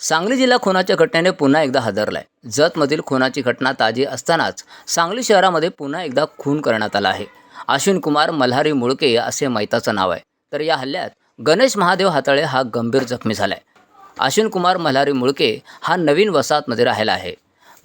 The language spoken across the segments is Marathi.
सांगली जिल्हा खुनाच्या घटनेने पुन्हा एकदा हादरलाय. जतमधील खुनाची घटना ताजी असतानाच सांगली शहरामध्ये पुन्हा एकदा खून करण्यात आला आहे. अश्विन कुमार मल्हारी मुळके असे मैताचं नाव आहे. तर या हल्ल्यात गणेश महादेव हाताळे हा गंभीर जखमी झालाय. अश्विन कुमार मल्हारी मुळके हा नवीन वसाहतमध्ये राहिला आहे.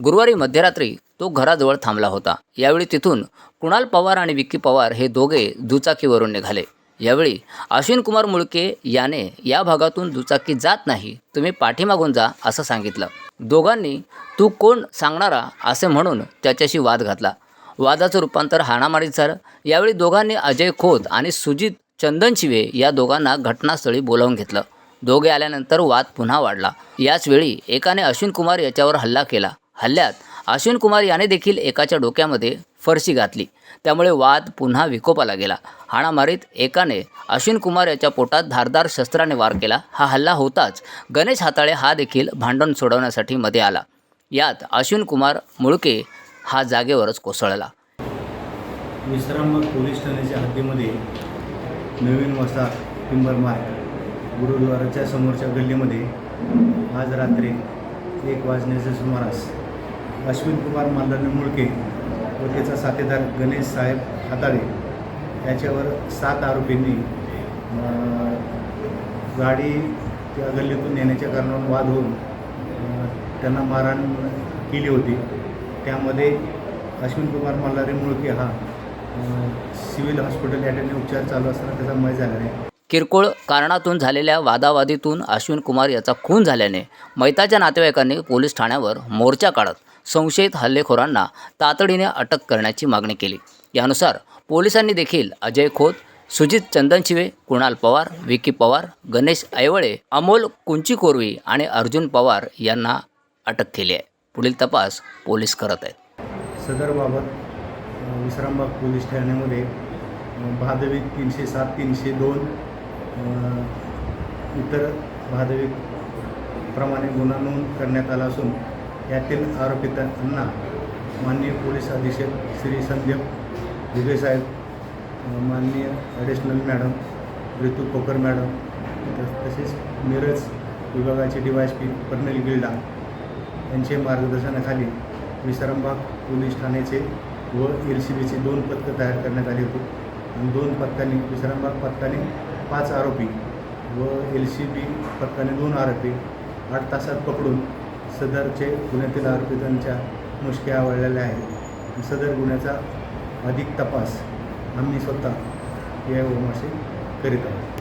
गुरुवारी मध्यरात्री तो घराजवळ थांबला होता. यावेळी तिथून कुणाल पवार आणि विक्की पवार हे दोघे दुचाकीवरून निघाले. यावेळी अश्विन कुमार मुळके याने या भागातून दुचाकी जात नाही. तुम्ही पाठीमागून जा असं सांगितलं. दोघांनी तू कोण सांगणारा असे म्हणून त्याच्याशी वाद घातला. वादाचं रूपांतर हाणामारीत झालं. यावेळी दोघांनी अजय खोत आणि सुजित चंदन शिवे या दोघांना घटनास्थळी बोलावून घेतलं. दोघे आल्यानंतर वाद पुन्हा वाढला. याचवेळी एकाने अश्विन कुमार याच्यावर हल्ला केला. हल्ल्यात अश्विन कुमार याने देखील एकाच्या डोक्यामध्ये फरशी घातली. त्यामुळे वाद पुन्हा विकोपाला गेला. हाणामारीत एकाने अश्विन कुमार याच्या पोटात धारदार शस्त्राने वार केला. हा हल्ला होताच गणेश हाताळे हा देखील भांडण सोडवण्यासाठी मध्ये आला. यात अश्विन कुमार मुळके हा जागेवरच कोसळला. विश्रामबाग पोलीस ठाण्याच्या हद्दीमध्ये नवीन वसा मार्ग गुरुद्वाराच्या समोरच्या गल्लीमध्ये आज रात्री एक वाजण्याच्या सुमारास अश्विन कुमार मालदाने मुळके व त्याचा साथीदार गणेश साहेब हाताळे याच्यावर सात आरोपींनी गाडी त्या गल्लीतून नेण्याच्या कारणावरून वाद होऊन त्यांना मारहाण केली होती. त्यामध्ये अश्विन कुमार मल्हारी मुळके हा सिव्हिल हॉस्पिटल या ठिकाणी उपचार चालू असताना त्याचा मय झाला आहे. किरकोळ कारणातून झालेल्या वादावादीतून अश्विन कुमार याचा खून झाल्याने मैताच्या नातेवाईकांनी पोलीस ठाण्यावर मोर्चा काढत संशयित हल्लेखोरांना तातडीने अटक करण्याची मागणी केली. यानुसार पोलिसांनी देखील अजय खोत सुजित चंदनशिवे कुणाल पवार विकी पवार गणेश ऐवळे अमोल कुंची आणि अर्जुन पवार यांना अटक केली आहे. पुढील तपास पोलीस करत आहेत. सदरबाबत विश्रामबाग पोलीस ठाण्यामध्ये भादवी तीनशे सात तीनशे दोन इतर महादेवी प्रमाणे गुन्हा नोंद करण्यात आला असून यातील आरोपितांना माननीय पोलीस अधीक्षक श्री संदीप साहेब माननीय ॲडिशनल मॅडम ऋतू कोकर मॅडम तसेच मिरज विभागाचे D Y S P colonel Gilda यांचे मार्गदर्शनाखाली विश्रामबाग पोलीस ठाण्याचे व एल सी बीचे दोन पथकं तयार करण्यात आली होती. आणि दोन पथकांनी विश्रामबाग पथकाने पाच आरोपी व एल सी बी पथकाने दोन आरोपी आठ तासात पकडून सदरचे गुन्ह्यातील आरोपितांच्या मुश्क्या आवळलेल्या आहेत. सदर गुन्ह्याचा अधिक तपास आम्ही स्वतः या ओमाशी करीत आहोत.